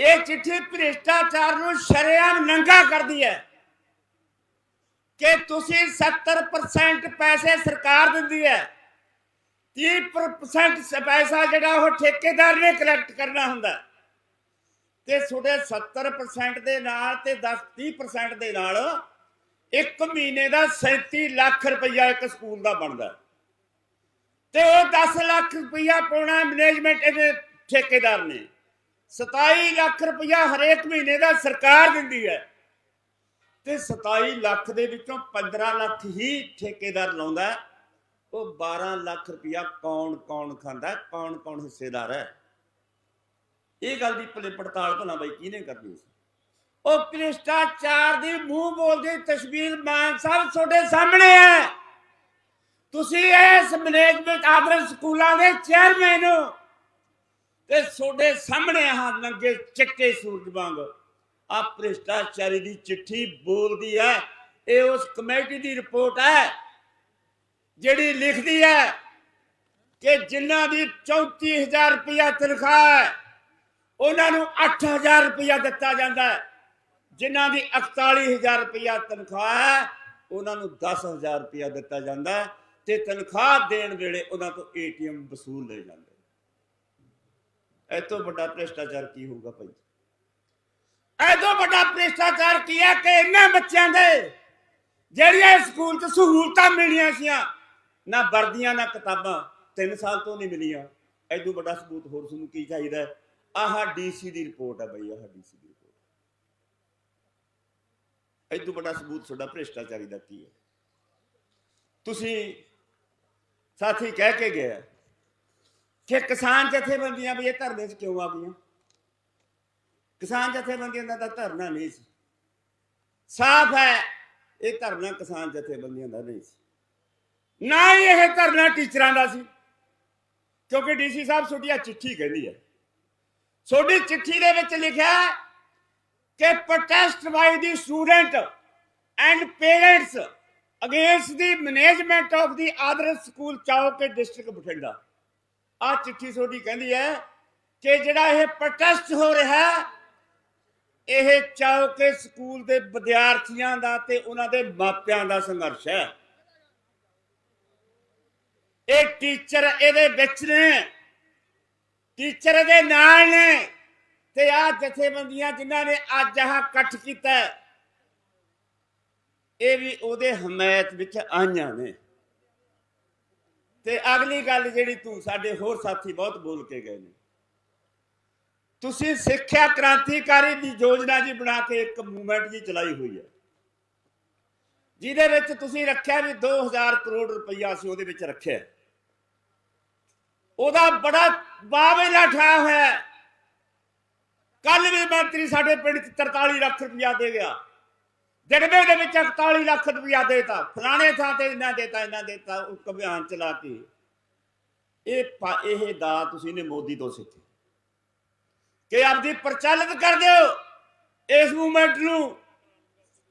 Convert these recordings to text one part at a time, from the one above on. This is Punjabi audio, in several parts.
ਇਹ ਚਿੱਠੀ ਭ੍ਰਿਸ਼ਟਾਚਾਰ ਨੂੰ ਸ਼ਰੇਆਮ ਨੰਗਾ ਕਰਦੀ ਹੈ ਕਿ ਤੁਸੀਂ 70% ਪੈਸੇ ਸਰਕਾਰ ਦਿੰਦੀ ਹੈ 30% ਪੈਸਾ ਜਿਹੜਾ ਉਹ ਠੇਕੇਦਾਰ ਨੇ ਕਲੈਕਟ ਕਰਨਾ ਹੁੰਦਾ ਤੇ ਤੁਹਾਡੇ 70% ਦੇ ਨਾਲ ਤੇ 10 30% ਦੇ ਨਾਲ ਇੱਕ ਮਹੀਨੇ ਦਾ 37 ਲੱਖ ਰੁਪਈਆ ਇੱਕ ਸਕੂਲ ਦਾ ਬਣਦਾ ਤੇ ਉਹ 10 ਲੱਖ ਰੁਪਈਆ ਪਾਉਣਾ ਮੈਨੇਜਮੈਂਟ ਇਹਦੇ ਠੇਕੇਦਾਰ ਨੇ। 27 ਲੱਖ ਰੁਪਈਆ ਹਰੇਕ ਮਹੀਨੇ ਦਾ ਸਰਕਾਰ ਦਿੰਦੀ ਹੈ। ਤੇ 27 ਲੱਖ ਦੇ ਵਿੱਚੋਂ 15 ਲੱਖ ਹੀ ਠੇਕੇਦਾਰ ਲਾਉਂਦਾ ਉਹ 12 ਲੱਖ ਰੁਪਈਆ ਕੌਣ ਕੌਣ ਖਾਂਦਾ ਕੌਣ ਕੌਣ ਹਿੱਸੇਦਾਰ ਹੈ। ਇਹ ਗੱਲ ਦੀ ਭਲੇ ਪੜਤਾਲ ਭਲਾ ਬਾਈ ਕਿਹਨੇ ਕਰਨੀ ਸੀ? ਉਹ ਭ੍ਰਿਸ਼ਟਾਚਾਰ ਦੀ ਮੂੰਹ ਬੋਲਦੀ ਤਸਵੀਰ ਮਾਨ ਸਾਹਿਬ ਤੁਹਾਡੇ ਸਾਹਮਣੇ ਹੈ। ਤੁਸੀਂ ਇਸ ਮੈਨੇਜਮੈਂਟ ਆਦਰਸ਼ ਸਕੂਲਾਂ ਦੇ ਚੇਅਰਮੈਨ ਹੋ। ਤੇ ਤੁਹਾਡੇ ਸਾਹਮਣੇ ਆ ਨੰਗੇ ਚੱਕੇ ਸੂਰਜ ਵਾਂਗ। ਆ ਭ੍ਰਿਸ਼ਟਾਚਾਰੀ ਦੀ ਚਿੱਠੀ ਬੋਲਦੀ ਹੈ, ਇਹ ਉਸ ਕਮੇਟੀ ਦੀ ਰਿਪੋਰਟ ਹੈ, ਜਿਹੜੀ ਲਿਖਦੀ ਹੈ ਕਿ ਜਿਨ੍ਹਾਂ ਦੀ 34000 ਰੁਪਇਆ ਤਨਖਾਹ ਹੈ, ਉਹਨਾਂ ਨੂੰ 8000 ਰੁਪਇਆ ਦਿੱਤਾ ਜਾਂਦਾ ਹੈ। ਜਿਨ੍ਹਾਂ ਦੀ 41000 ਰੁਪਇਆ ਤਨਖਾਹ ਹੈ, ਉਹਨਾਂ ਨੂੰ 10000 ਰੁਪਇਆ ਦਿੱਤਾ ਜਾਂਦਾ ਹੈ ਤੇ ਤਨਖਾਹ ਦੇਣ ਵੇਲੇ ਉਹਨਾਂ ਤੋਂ ਏਟੀਐਮ ਵਸੂਲ ਲਏ ਜਾਂਦੇ ਇਹ ਵੱਡਾ ਭ੍ਰਿਸ਼ਟਾਚਾਰ ਕੀ ਹੋਊਗਾ ਭਾਈ? ਇਹ ਵੱਡਾ ਭ੍ਰਿਸ਼ਟਾਚਾਰ ਕੀ ਹੈ ਕਿ ਇਹਨਾਂ ਬੱਚਿਆਂ ਦੇ ਜਿਹੜੀਆਂ ਸਕੂਲ 'ਚ ਸਹੂਲਤਾਂ ਮਿਲੀਆਂ ਸੀਆਂ, ਨਾ ਵਰਦੀਆਂ, ਨਾ ਕਿਤਾਬਾਂ 3 ਸਾਲ ਤੋਂ ਨਹੀਂ ਮਿਲੀਆਂ। ਐਦੋਂ ਵੱਡਾ ਸਬੂਤ ਹੋਰ ਤੁਹਾਨੂੰ ਕੀ ਚਾਹੀਦਾ ਹੈ? ਆਹ ਡੀਸੀ ਦੀ ਰਿਪੋਰਟ ਹੈ ਬਈ, ਆਹ ਡੀਸੀ ਦੀ ਰਿਪੋਰਟ। ਐਦੋਂ ਵੱਡਾ ਸਬੂਤ ਤੁਹਾਡਾ ਭ੍ਰਿਸ਼ਟਾਚਾਰੀ ਦਾ ਕੀ ਹੈ? ਤੁਸੀਂ ਸਾਥੀ ਕਹਿ ਕੇ ਗਿਆ ਫਿਰ ਕਿਸਾਨ ਜਥੇਬੰਦੀਆਂ ਵੀ ਇਹ ਧਰਨੇ 'ਚ ਕਿਉਂ ਆ ਗਈਆਂ? ਕਿਸਾਨ ਜਥੇਬੰਦੀਆਂ ਦਾ ਤਾਂ ਧਰਨਾ ਨਹੀਂ ਸੀ। ਸਾਫ਼ ਹੈ, ਇਹ ਧਰਨਾ ਕਿਸਾਨ ਜਥੇਬੰਦੀਆਂ ਦਾ ਨਹੀਂ ਸੀ। ਨਾ ਹੀ ਇਹ ਧਰਨਾ ਟੀਚਰਾਂ ਦਾ ਸੀ, ਕਿਉਂਕਿ ਡੀਸੀ ਸਾਹਿਬ ਤੁਹਾਡੀ ਚਿੱਠੀ ਕਹਿੰਦੀ ਹੈ ਤੁਹਾਡੀ ਚਿੱਠੀ ਦੇ ਵਿੱਚ ਲਿਖਿਆ ਕਿ protest by the student and parents against the management of the Adarsh school Chauke district Bathinda. ਆ ਚਿੱਠੀ ਤੁਹਾਡੀ ਕਹਿੰਦੀ ਹੈ ਕਿ ਜਿਹੜਾ ਇਹ ਪ੍ਰੋਟੈਸਟ ਹੋ ਰਿਹਾ ਹੈ, ਇਹ ਚਾਉਕੇ ਸਕੂਲ ਦੇ ਵਿਦਿਆਰਥੀਆਂ ਦਾ ਤੇ ਉਹਨਾਂ ਦੇ ਮਾਪਿਆਂ ਦਾ ਸੰਘਰਸ਼ ਹੈ। ਇਹ ਟੀਚਰ ਇਹਦੇ ਵਿੱਚ ਨੇ, ਟੀਚਰ ਇਹਦੇ ਨਾਲ ਨੇ ਤੇ ਆ ਜਥੇਬੰਦੀਆਂ ਜਿਨ੍ਹਾਂ ਨੇ ਅੱਜ ਆਹ ਇਕੱਠ ਕੀਤਾ ਇਹ ਵੀ ਉਹਦੇ ਹਮਾਇਤ ਵਿੱਚ ਆਈਆਂ ਨੇ। ਤੇ ਅਗਲੀ ਗੱਲ ਜਿਹੜੀ ਤੂੰ ਸਾਡੇ ਹੋਰ ਸਾਥੀ ਬਹੁਤ ਬੋਲ ਕੇ ਗਏ ਨੇ। ਤੁਸੀਂ ਸਿੱਖਿਆ ਕ੍ਰਾਂਤੀਕਾਰੀ ਦੀ ਯੋਜਨਾ ਜੀ ਬਣਾ ਕੇ ਇੱਕ ਮੂਵਮੈਂਟ ਜੀ ਚਲਾਈ ਹੋਈ ਹੈ। ਜਿਹਦੇ ਵਿੱਚ ਤੁਸੀਂ ਰੱਖਿਆ ਵੀ 2000 ਕਰੋੜ ਰੁਪਈਆ ਸੀ ਉਹਦੇ ਵਿੱਚ ਰੱਖਿਆ ਉਹਦਾ ਬੜਾ ਬਾਵੇਲਾ ਠਾ ਹੋਇਆ ਕੱਲ ਵੀ ਮੰਤਰੀ ਸਾਡੇ ਪਿੰਡ ਚ 43 ਲੱਖ ਰੁਪਇਆ ਦੇ ਗਿਆ। ਦਿਨਵੇ ਦੇ ਵਿੱਚ 41 ਲੱਖ ਰੁਪਇਆ ਦੇਤਾ। ਫਲਾਣੇ ਥਾਂ ਤੇ ਇਹਨਾਂ ਦੇਤਾ ਇਹਨਾਂ ਦੇਤਾ, ਉਹ ਅਭਿਆਨ ਚਲਾ ਇਹ ਇਹ ਦਾ ਤੁਸੀਂ ਨੇ ਮੋਦੀ ਤੋਂ ਸਿੱਖੀ। ਕਿ ਆਪਦੀ ਪ੍ਰਚਲਿਤ ਕਰ ਦਿਓ ਇਸ ਮੂਵਮੈਂਟ ਨੂੰ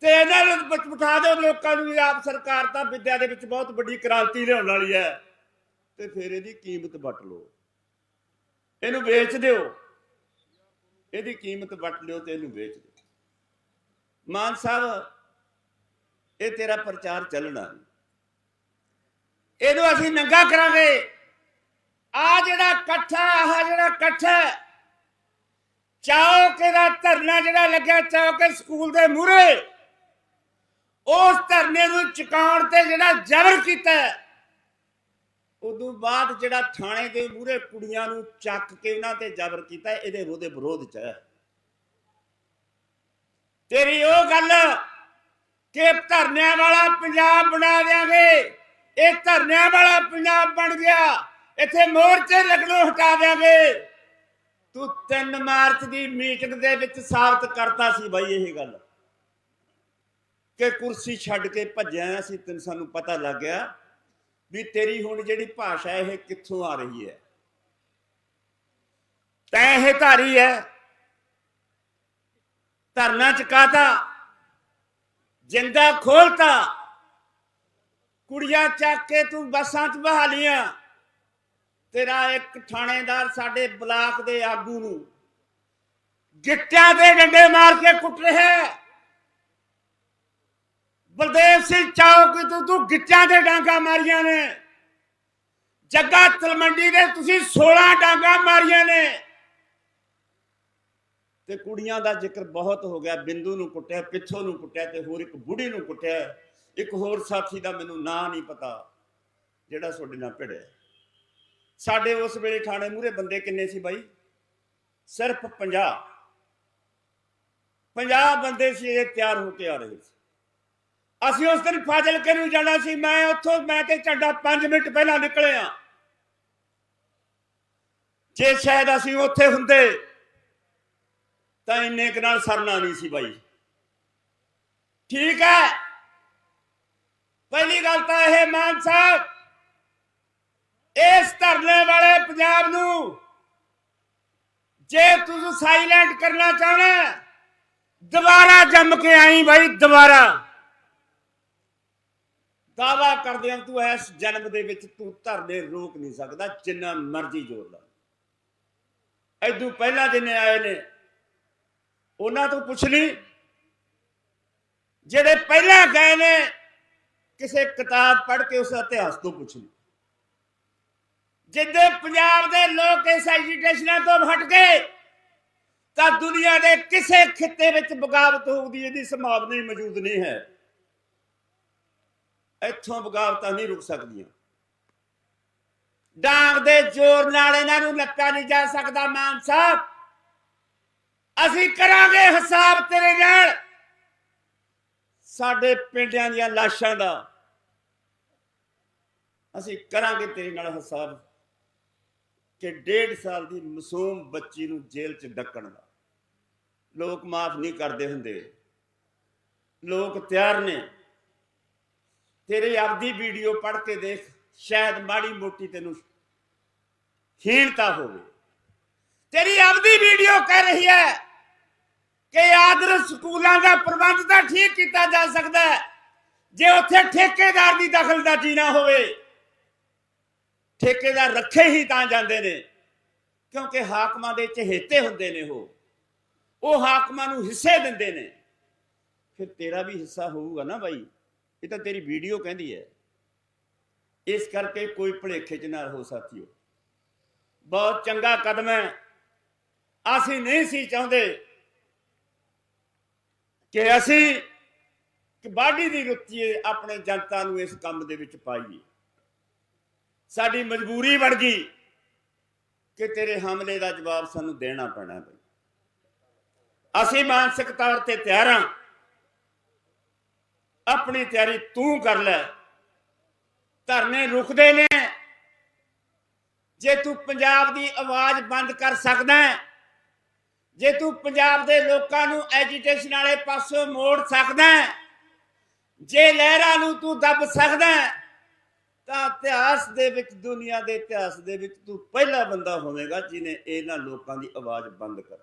ਤੇ ਇਹਨਾਂ ਨੂੰ ਬਿਠਾ ਦਿਓ ਲੋਕਾਂ ਨੂੰ ਵੀ ਆਪ ਸਰਕਾਰ ਤਾਂ ਵਿਦਿਆ ਦੇ ਵਿੱਚ ਬਹੁਤ ਵੱਡੀ ਕ੍ਰਾਂਤੀ ਲਿਆਉਣ ਵਾਲੀ ਹੈ। ਤੇ ਫਿਰ ਇਹਦੀ ਕੀਮਤ ਵੱਟ ਲਓ। ਇਹਨੂੰ ਵੇਚ ਦਿਓ। ਇਹਦੀ ਕੀਮਤ ਵੱਟ ਲਿਓ ਤੇ ਇਹਨੂੰ ਵੇਚ ਦਿਓ। ਮਾਨ ਸਾਹਿਬ ਇਹ ਤੇਰਾ ਪ੍ਰਚਾਰ ਚੱਲਣਾ। ਇਹਨੂੰ ਅਸੀਂ ਨੰਗਾ ਕਰਾਂਗੇ। ਆ ਜਿਹੜਾ ਇਕੱਠਾ ਆਹ ਜਿਹੜਾ ਇਕੱਠਾ ਚੌਕ ਦਾ ਧਰਨਾ ਜਿਹੜਾ ਲੱਗਿਆ ਚੌਕ ਸਕੂਲ ਦੇ ਮੂਹਰੇ ਉਸ ਧਰਨੇ ਨੂੰ ਚੁਕਾਉਣ ਤੇ ਜਿਹੜਾ ਜ਼ਬਰ ਕੀਤਾ ਹੈ, ਉਦੋਂ ਬਾਅਦ ਜਿਹੜਾ ਥਾਣੇ ਦੇ ਮੂਹਰੇ ਕੁੜੀਆਂ ਨੂੰ ਚੱਕ ਕੇ ਉਹਨਾਂ ਤੇ ਜ਼ਬਰ ਕੀਤਾ ਇਹਦੇ ਉਹਦੇ ਵਿਰੋਧ ਚ ਹੈ। ਤੇਰੀ ਉਹ ਗੱਲ ਕਿ ਧਰਨਿਆਂ ਵਾਲਾ ਪੰਜਾਬ ਬਣਾ ਦੇਾਂਗੇ ਇਹ ਧਰਨਿਆਂ ਵਾਲਾ ਪੰਜਾਬ ਬਣ ਗਿਆ। ਇੱਥੇ ਮੋਰਚੇ ਲੱਗਣੋਂ ਹਟਾ ਦੇਾਂਗੇ ਤੂੰ 3 ਮਾਰਚ ਦੀ ਮੀਟਿੰਗ ਦੇ ਵਿੱਚ ਸਾਬਤ ਕਰਤਾ ਸੀ ਬਾਈ ਇਹ ਗੱਲ। ਕਿ ਕੁਰਸੀ ਛੱਡ ਕੇ ਭੱਜਿਆ ਸੀ, ਤੈਨੂੰ ਸਾਨੂੰ ਪਤਾ ਲੱਗ ਗਿਆ ਵੀ ਤੇਰੀ ਹੁਣ ਜਿਹੜੀ ਭਾਸ਼ਾ ਇਹ ਕਿੱਥੋਂ ਆ ਰਹੀ ਹੈ। ਤੈ ਇਹ ਧਾਰੀ ਹੈ। ਧਰਨਾ ਚਕਾਤਾ, ਜਿੰਦਾ ਖੋਲਤਾ, ਕੁੜੀਆਂ ਚੱਕ ਕੇ ਤੂੰ ਬੱਸਾਂ 'ਚ ਬਹਾ ਲੀਆਂ ਤੇਰਾ ਇੱਕ ਥਾਣੇਦਾਰ ਸਾਡੇ ਬਲਾਕ ਦੇ ਆਗੂ ਨੂੰ ਗਿੱਟਿਆਂ ਦੇ ਡੰਡੇ ਮਾਰ ਕੇ ਕੁੱਟ ਰਿਹਾ ਬਲਦੇਵ ਸਿੰਘ ਚਾਹੋ ਕਿ ਤੂੰ ਤੂੰ ਗਿੱਟਿਆਂ ਤੇ ਡਾਂਗਾ ਮਾਰੀਆਂ ਨੇ। ਜੱਗਾ ਤਲਮੰਡੀ ਦੇ ਤੁਸੀਂ 16 ਡਾਂਗਾ ਮਾਰੀਆਂ ਨੇ। ਤੇ ਕੁੜੀਆਂ ਦਾ ਜ਼ਿਕਰ ਬਹੁਤ ਹੋ ਗਿਆ, ਬਿੰਦੂ ਨੂੰ ਕੁੱਟਿਆ, ਪਿੱਛੋਂ ਨੂੰ ਕੁੱਟਿਆ ਤੇ ਹੋਰ ਇੱਕ ਬੁੜੀ ਨੂੰ ਕੁੱਟਿਆ। ਇੱਕ ਹੋਰ ਸਾਥੀ ਦਾ ਮੈਨੂੰ ਨਾਂ ਨਹੀਂ ਪਤਾ, ਜਿਹੜਾ ਤੁਹਾਡੇ ਨਾਲ ਭਿੜਿਆ। ਸਾਡੇ ਉਸ ਵੇਲੇ ਥਾਣੇ ਮੂਰੇ ਬੰਦੇ ਕਿੰਨੇ ਸੀ ਬਾਈ? ਸਿਰਫ 50 50 ਬੰਦੇ ਸੀ ਇਹ ਤਿਆਰ ਹੋ ਕੇ ਆ ਰਹੇ ਸੀ। ਅਸੀਂ ਉਸ ਦਿਨ ਫਾਜ਼ਿਲਕੇ ਨੂੰ ਜਾਣਾ ਸੀ, ਮੈਂ ਉੱਥੋਂ, ਮੈਂ ਤੇ ਚੱਡਾ 5 ਮਿੰਟ ਪਹਿਲਾਂ ਨਿਕਲੇ ਆ ਜੇ ਸ਼ਾਇਦ ਅਸੀਂ ਉੱਥੇ ਹੁੰਦੇ ਤਾਂ ਇੰਨੇ ਕੁ ਨਾਲ ਸਰਨਾ ਨਹੀਂ ਸੀ ਬਾਈ। ਠੀਕ ਹੈ? ਪਹਿਲੀ ਗੱਲ ਤਾਂ ਇਹ ਮਾਨ ਸਾਹਿਬ, ਇਸ ਧਰਨੇ ਵਾਲੇ ਪੰਜਾਬ ਨੂੰ ਜੇ ਤੁਸੀਂ ਸਾਇਲੈਂਟ ਕਰਨਾ ਚਾਹਣਾ ਦੁਬਾਰਾ ਜੰਮ ਕੇ ਆਈ ਬਾਈ, ਦੁਬਾਰਾ। ਦਾਵਾ ਕਰਦੇ ਹਾਂ ਤੂੰ ਇਸ ਜਨਮ ਦੇ ਵਿੱਚ ਤੂੰ ਧਰਨੇ ਰੋਕ ਨਹੀਂ ਸਕਦਾ, ਜਿੰਨਾ ਮਰਜ਼ੀ ਜ਼ੋਰ ਲਾ। ਐਦੂ ਪਹਿਲਾਂ ਜਿੰਨੇ ਆਏ ਨੇ ਉਹਨਾਂ ਤੋਂ ਪੁੱਛ ਲਈ। ਜਿਹੜੇ ਪਹਿਲਾਂ ਗਏ ਨੇ, ਕਿਸੇ ਕਿਤਾਬ ਪੜ੍ਹ ਕੇ ਉਸ ਇਤਿਹਾਸ ਤੋਂ ਪੁੱਛ ਲਈ। ਜਿੱਦੇ ਪੰਜਾਬ ਦੇ ਲੋਕ ਇਸ ਐਜੀਟੇਸ਼ਨਾਂ ਤੋਂ ਹਟ ਗਏ, ਤਾਂ ਦੁਨੀਆ ਦੇ ਕਿਸੇ ਖਿੱਤੇ ਵਿੱਚ ਬਗਾਵਤ ਹੋਣ ਦੀ ਇਹਦੀ ਸੰਭਾਵਨਾ ਹੀ ਮੌਜੂਦ ਨਹੀਂ ਹੈ। ਇੱਥੋਂ ਬਗਾਵਤਾਂ ਨਹੀਂ ਰੁਕ ਸਕਦੀਆਂ। ਡਾਂਗ ਦੇ ਜ਼ੋਰ ਨਾਲ ਇਹਨਾਂ ਨੂੰ ਲੱਪਿਆ ਨਹੀਂ ਜਾ ਸਕਦਾ, ਮਾਨ ਸਾਹਿਬ। ਅਸੀਂ ਕਰਾਂਗੇ ਹਿਸਾਬ ਤੇਰੇ ਨਾਲ। ਸਾਡੇ ਪਿੰਡਾਂ ਦੀਆਂ ਲਾਸ਼ਾਂ ਦਾ ਅਸੀਂ ਕਰਾਂਗੇ ਤੇਰੇ ਨਾਲ ਹਿਸਾਬ ਕਿ ਡੇਢ ਸਾਲ ਦੀ ਮਾਸੂਮ ਬੱਚੀ ਨੂੰ ਜੇਲ੍ਹ 'ਚ ਡੱਕਣ ਦਾ। ਲੋਕ ਮਾਫ ਨਹੀਂ ਕਰਦੇ ਹੁੰਦੇ। ਲੋਕ ਤਿਆਰ ਨੇ। ਤੇਰੇ ਆਪਦੀ ਵੀਡੀਓ ਪੜ੍ਹ ਕੇ ਦੇਖ, ਸ਼ਾਇਦ ਮਾੜੀ ਮੋਟੀ ਤੈਨੂੰ ਹੀਣਤਾ ਹੋਵੇ। ਤੇਰੀ ਆਪਦੀ ਵੀਡੀਓ ਕਹਿ ਰਹੀ ਹੈ। ਕਿ ਆਦਰ ਸਕੂਲਾਂ ਦਾ ਪ੍ਰਬੰਧ ਤਾਂ ਠੀਕ ਕੀਤਾ ਜਾ ਸਕਦਾ ਹੈ। ਜੇ ਉੱਥੇ ਠੇਕੇਦਾਰ ਦੀ ਦਖਲਅੰਦਾਜ਼ੀ ਨਾ ਹੋਵੇ, ਠੇਕੇਦਾਰ ਰੱਖੇ ਹੀ ਤਾਂ ਜਾਂਦੇ ਨੇ, ਕਿਉਂਕਿ ਹਾਕਮਾਂ ਦੇ ਚਹੇਤੇ ਹੁੰਦੇ ਨੇ ਉਹ। ਉਹ ਹਾਕਮਾਂ ਨੂੰ ਹਿੱਸੇ ਦਿੰਦੇ ਨੇ। ਫਿਰ ਤੇਰਾ ਵੀ ਹਿੱਸਾ ਹੋਊਗਾ ਨਾ ਬਾਈ। ਇਹ ਤਾਂ ਤੇਰੀ ਵੀਡੀਓ ਕਹਿੰਦੀ ਹੈ। ਇਸ ਕਰਕੇ ਕੋਈ ਭੁਲੇਖੇ ਚ ਨਾ ਰਹੋ ਸਾਥੀਓ। ਬਹੁਤ ਚੰਗਾ ਕਦਮ ਹੈ। ਅਸੀਂ ਨਹੀਂ ਸੀ ਚਾਹੁੰਦੇ ਕਿ ਅਸੀਂ ਕਬਾਡੀ ਦੀ ਰੁਚੀ ਆਪਣੇ ਜਨਤਾ ਨੂੰ ਇਸ ਕੰਮ ਦੇ ਵਿੱਚ ਪਾਈਏ। ਸਾਡੀ ਮਜਬੂਰੀ ਬਣ ਗਈ ਕਿ ਤੇਰੇ ਹਮਲੇ ਦਾ ਜਵਾਬ ਸਾਨੂੰ ਦੇਣਾ ਪੈਣਾ ਬਈ। ਅਸੀਂ ਮਾਨਸਿਕ ਤੌਰ ਤੇ ਤਿਆਰ ਹਾਂ। ਆਪਣੀ ਤਿਆਰੀ ਤੂੰ ਕਰ ਲੈ। ਧਰਨੇ ਰੁਕਦੇ ਨੇ। ਜੇ ਤੂੰ ਪੰਜਾਬ ਦੀ ਆਵਾਜ਼ ਬੰਦ ਕਰ ਸਕਦਾ ਹੈ ਜੇ ਤੂੰ ਪੰਜਾਬ ਦੇ ਲੋਕਾਂ ਨੂੰ ਐਜੀਟੇਸ਼ਨ ਵਾਲੇ ਪਾਸੋਂ ਮੋੜ ਸਕਦਾ ਜੇ ਲਹਿਰਾਂ ਨੂੰ ਤੂੰ ਦੱਬ ਸਕਦਾ ਤਾਂ ਇਤਿਹਾਸ ਦੇ ਵਿੱਚ, ਦੁਨੀਆ ਦੇ ਇਤਿਹਾਸ ਦੇ ਵਿੱਚ ਤੂੰ ਪਹਿਲਾ ਬੰਦਾ ਹੋਵੇਗਾ ਜਿਨੇ ਇਹਨਾਂ ਲੋਕਾਂ ਦੀ ਆਵਾਜ਼ ਬੰਦ ਕਰ